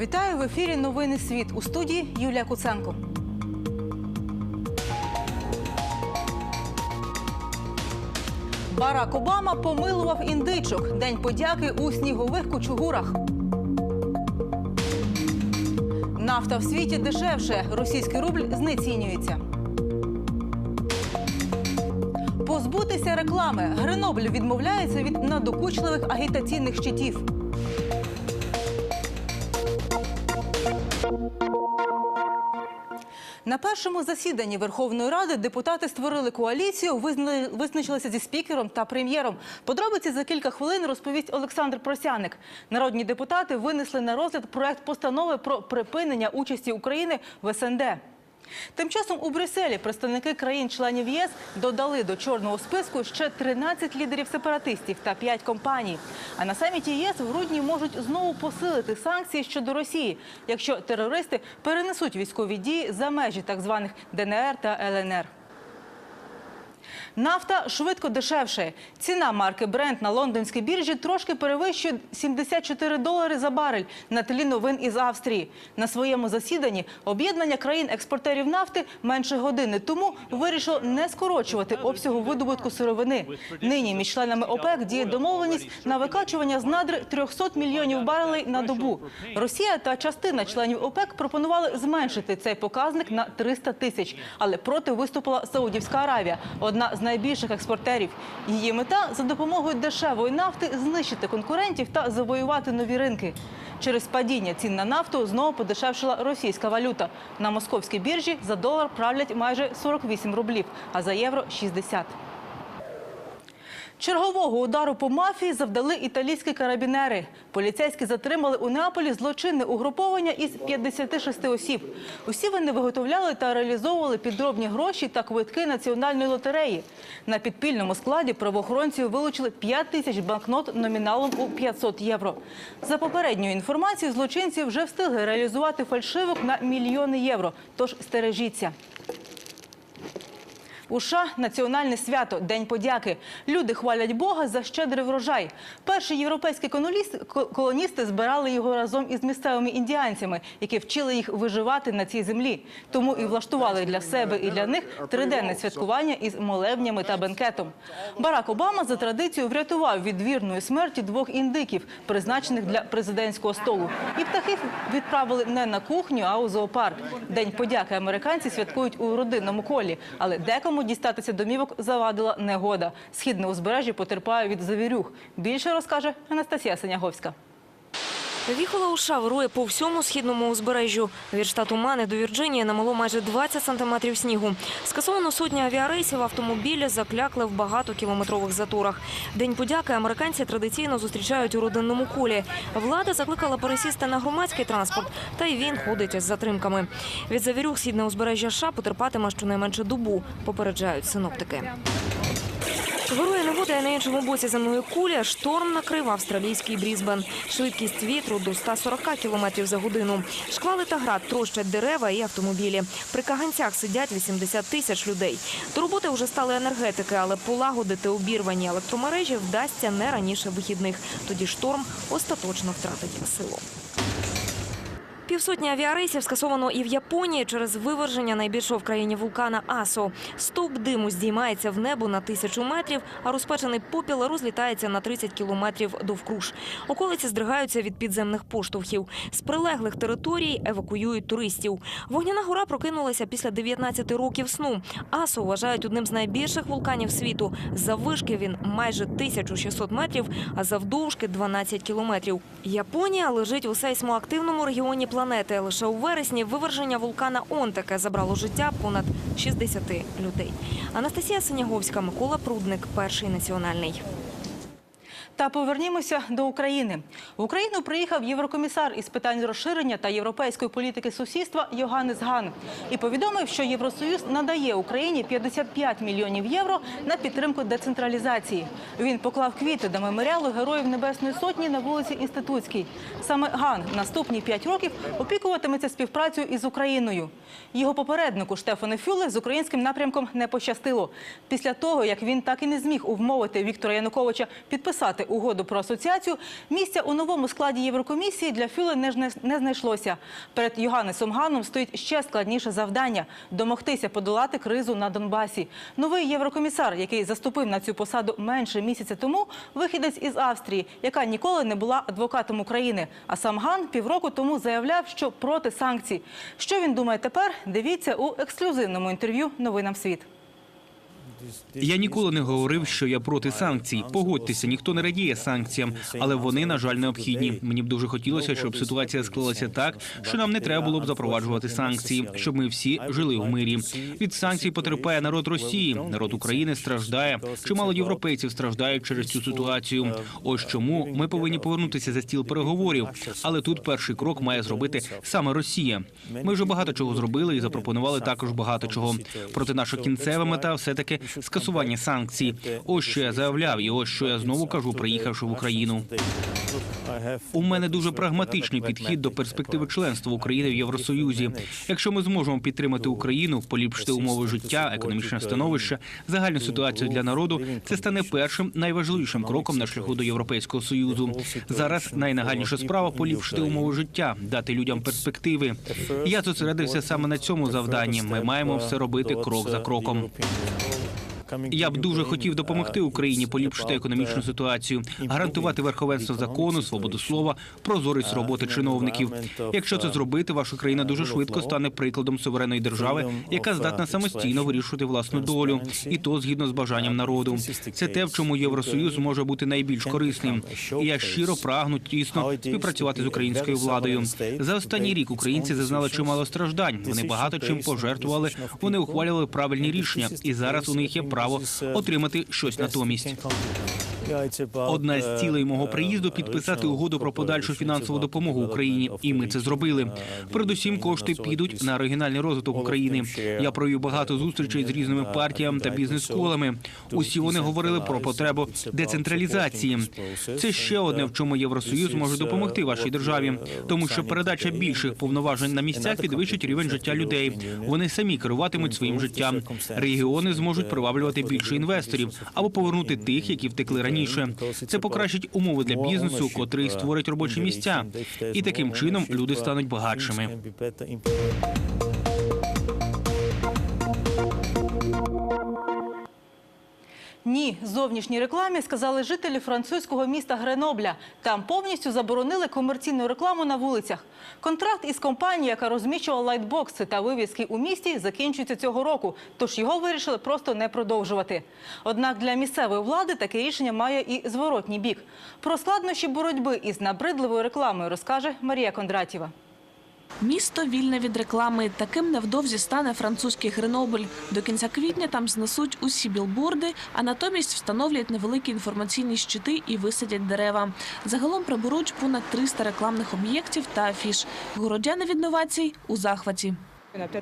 Вітаю в ефірі Новини Світ у студії Юлія Куценко. Барак Обама помилував індичок. День подяки у снігових кучугурах. Нафта в світі дешевше. Російський рубль знецінюється. Позбутися реклами. Гренобль відмовляється від надокучливих агітаційних щитів. На першому засіданні Верховної Ради депутати створили коаліцію, визначилися зі спікером та прем'єром. Подробиці за кілька хвилин розповість Олександр Просяник. Народні депутати винесли на розгляд проект постанови про припинення участі України в СНД. Тим часом у Брюсселі представники країн-членів ЄС додали до чорного списку ще 13 лідерів сепаратистів та 5 компаній. А на саміті ЄС в грудні можуть знову посилити санкції щодо Росії, якщо терористи перенесуть військові дії за межі так званих ДНР та ЛНР. Нафта швидко дешевше. Ціна марки Brent на лондонській біржі трошки перевищує 74 долари за барель на тлі новин із Австрії. На своєму засіданні об'єднання країн-експортерів нафти менше години тому вирішило не скорочувати обсягу видобутку сировини. Нині між членами ОПЕК діє домовленість на викачування з надр 300 мільйонів барелей на добу. Росія та частина членів ОПЕК пропонували зменшити цей показник на 300 тисяч, але проти виступила Саудівська Аравія, одна з найбільших експортерів. Її мета за допомогою дешевої нафти знищити конкурентів та завоювати нові ринки. Через падіння цін на нафту знову подешевшила російська валюта. На московській біржі за долар правлять майже 48 рублів, а за євро 60. Чергового удару по мафії завдали італійські карабінери. Поліцейські затримали у Неаполі злочинне угруповання із 56 осіб. Усі вони виготовляли та реалізовували підробні гроші та квитки національної лотереї. На підпільному складі правоохоронці вилучили 5 тисяч банкнот номіналом у 500 євро. За попередньою інформацією, злочинці вже встигли реалізувати фальшивок на мільйони євро. Тож стережіться. У США національне свято День подяки. Люди хвалять Бога за щедрий врожай. Перші європейські колоністи, збирали його разом із місцевими індіанцями, які вчили їх виживати на цій землі. Тому і влаштували для себе і для них триденне святкування із молебнями та бенкетом. Барак Обама за традицією врятував від вірної смерті двох індиків, призначених для президентського столу. І птахів відправили не на кухню, а у зоопарк. День подяки американці святкують у родинному колі, але декому дістатися домівок завадила негода. Східне узбережжя потерпає від завірюх. Більше розкаже Анастасія Синяговська. Віхола у США вирує по всьому східному узбережжю. Від штату Мани до Вірджинії намало майже 20 сантиметрів снігу. Скасовано сотні авіарейсів, автомобілі заклякли в багатокілометрових заторах. День подяки американці традиційно зустрічають у родинному колі. Влада закликала пересісти на громадський транспорт, та й він ходить із затримками. Від завірюх східне узбережжя США потерпатиме щонайменше добу, попереджають синоптики. Вирує негода на іншому боці земної кулі. Шторм накрив австралійський Брізбен. Швидкість вітру до 140 км за годину. Шквали та град трощать дерева і автомобілі. При каганцях сидять 80 тисяч людей. До роботи вже стали енергетики, але полагодити обірвані електромережі вдасться не раніше вихідних. Тоді шторм остаточно втратить силу. Півсотні авіарейсів скасовано і в Японії через виверження найбільшого в країні вулкана Асо. Стовп диму здіймається в небо на тисячу метрів, а розпечений попіл розлітається на 30 кілометрів довкруж. Околиці здригаються від підземних поштовхів. З прилеглих територій евакуюють туристів. Вогняна гора прокинулася після 19 років сну. Асо вважають одним з найбільших вулканів світу. Заввишки він майже 1600 метрів, а завдовжки 12 кілометрів. Японія лежить у сейсмоактивному регіоні планети. Лише у вересні виверження вулкана Онтаке забрало життя понад 60 людей. Анастасія Синяговська, Микола Прудник, перший національний. Та повернімося до України. В Україну приїхав єврокомісар із питань розширення та європейської політики сусідства Йоганнес Ган і повідомив, що Євросоюз надає Україні 55 мільйонів євро на підтримку децентралізації. Він поклав квіти до меморіалу Героїв Небесної Сотні на вулиці Інститутській. Саме Ган наступні 5 років опікуватиметься співпрацею із Україною. Його попереднику Штефану Фюле з українським напрямком не пощастило. Після того, як він так і не зміг увмовити Віктора Януковича підписати угоду про асоціацію, місця у новому складі Єврокомісії для Фюле не, знайшлося. Перед Йоганнесом Ганом стоїть ще складніше завдання – домогтися подолати кризу на Донбасі. Новий єврокомісар, який заступив на цю посаду менше місяця тому, вихідець із Австрії, яка ніколи не була адвокатом України. А сам Ган півроку тому заявляв, що проти санкцій. Що він думає тепер? Дивіться у ексклюзивному інтерв'ю «Новинам світ». Я ніколи не говорив, що я проти санкцій. Погодьтеся, ніхто не радіє санкціям, але вони, на жаль, необхідні. Мені б дуже хотілося, щоб ситуація склалася так, що нам не треба було б запроваджувати санкції, щоб ми всі жили в мирі. Від санкцій потерпає народ Росії, народ України страждає. Чимало європейців страждають через цю ситуацію. Ось чому ми повинні повернутися за стіл переговорів. Але тут перший крок має зробити саме Росія. Ми вже багато чого зробили і запропонували також багато чого. Проте наша кінцева мета все таки скасування санкцій. Ось що я заявляв, і ось що я знову кажу, приїхавши в Україну. У мене дуже прагматичний підхід до перспективи членства України в Євросоюзі. Якщо ми зможемо підтримати Україну, поліпшити умови життя, економічне становище, загальну ситуацію для народу, це стане першим найважливішим кроком на шляху до Європейського союзу. Зараз найнагальніша справа поліпшити умови життя, дати людям перспективи. Я зосередився саме на цьому завданні. Ми маємо все робити крок за кроком. Я б дуже хотів допомогти Україні поліпшити економічну ситуацію, гарантувати верховенство закону, свободу слова, прозорість роботи чиновників. Якщо це зробити, ваша країна дуже швидко стане прикладом суверенної держави, яка здатна самостійно вирішувати власну долю, і то згідно з бажанням народу. Це те, в чому Євросоюз може бути найбільш корисним. І я щиро прагну тісно співпрацювати з українською владою. За останній рік українці зазнали чимало страждань. Вони багато чим пожертвували. Вони ухвалювали правильні рішення, і зараз у них є право отримати щось натомість. Одна з цілей мого приїзду підписати угоду про подальшу фінансову допомогу Україні, і ми це зробили. Передусім, кошти підуть на регіональний розвиток України. Я провів багато зустрічей з різними партіями та бізнес-колами. Усі вони говорили про потребу децентралізації. Це ще одне, в чому Євросоюз може допомогти вашій державі, тому що передача більших повноважень на місцях підвищить рівень життя людей. Вони самі керуватимуть своїм життям. Регіони зможуть приваблювати більше інвесторів або повернути тих, які втекли раніше. Це покращить умови для бізнесу, котрий створить робочі місця, і таким чином люди стануть багатшими. Ні, зовнішній рекламі сказали жителі французького міста Гренобля. Там повністю заборонили комерційну рекламу на вулицях. Контракт із компанією, яка розміщувала лайтбокси та вивіски у місті, закінчується цього року. Тож його вирішили просто не продовжувати. Однак для місцевої влади таке рішення має і зворотній бік. Про складнощі боротьби із набридливою рекламою розкаже Марія Кондратєва. Місто вільне від реклами. Таким невдовзі стане французький Гренобль. До кінця квітня там знесуть усі білборди, а натомість встановлять невеликі інформаційні щити і висадять дерева. Загалом приберуть понад 300 рекламних об'єктів та афіш. Городяни від новацій у захваті.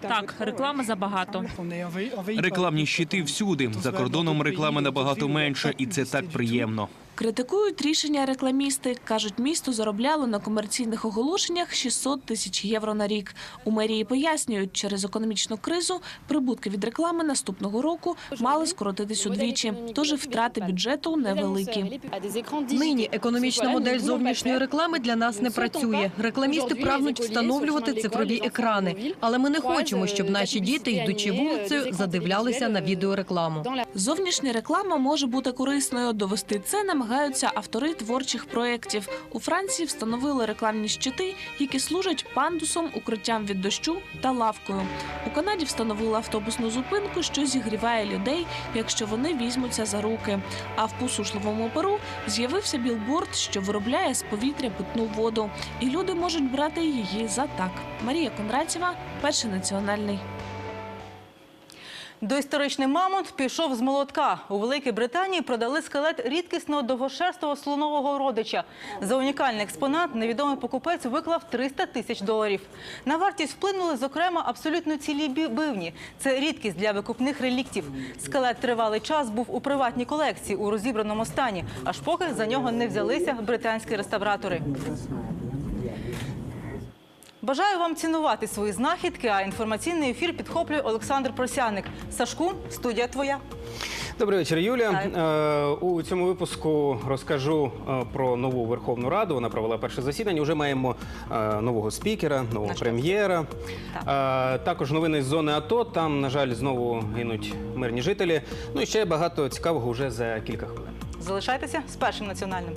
Так, реклами забагато. Рекламні щити всюди. За кордоном реклами набагато менше, і це так приємно. Критикують рішення рекламісти. Кажуть, місто заробляло на комерційних оголошеннях 600 тисяч євро на рік. У мерії пояснюють, через економічну кризу прибутки від реклами наступного року мали скоротитись удвічі, тож і втрати бюджету невеликі. Нині економічна модель зовнішньої реклами для нас не працює. Рекламісти прагнуть встановлювати цифрові екрани, але ми не хочемо, щоб наші діти, йдучи вулицею, задивлялися на відеорекламу. Зовнішня реклама може бути корисною. Довести це намагаються автори творчих проєктів. У Франції встановили рекламні щити, які служать пандусом, укриттям від дощу та лавкою. У Канаді встановили автобусну зупинку, що зігріває людей, якщо вони візьмуться за руки. А в посушливому Перу з'явився білборд, що виробляє з повітря питну воду, і люди можуть брати її за так. Марія Кондратєва, перший національний. Доісторичний мамонт пішов з молотка. У Великій Британії продали скелет рідкісного довгошерстого слонового родича. За унікальний експонат невідомий покупець виклав 300 тисяч доларів. На вартість вплинули, зокрема, абсолютно цілі бивні. Це рідкість для викупних реліктів. Скелет тривалий час був у приватній колекції у розібраному стані, аж поки за нього не взялися британські реставратори. Бажаю вам цінувати свої знахідки, а інформаційний ефір підхоплює Олександр Просяник. Сашку, студія твоя. Добрий вечір, Юля. Е, У цьому випуску розкажу е, про нову Верховну Раду. Вона провела перше засідання. Уже маємо е, нового спікера, нового прем'єра. Також новини з зони АТО. Там, на жаль, знову гинуть мирні жителі. Ну і ще багато цікавого вже за кілька хвилин. Залишайтеся з першим національним.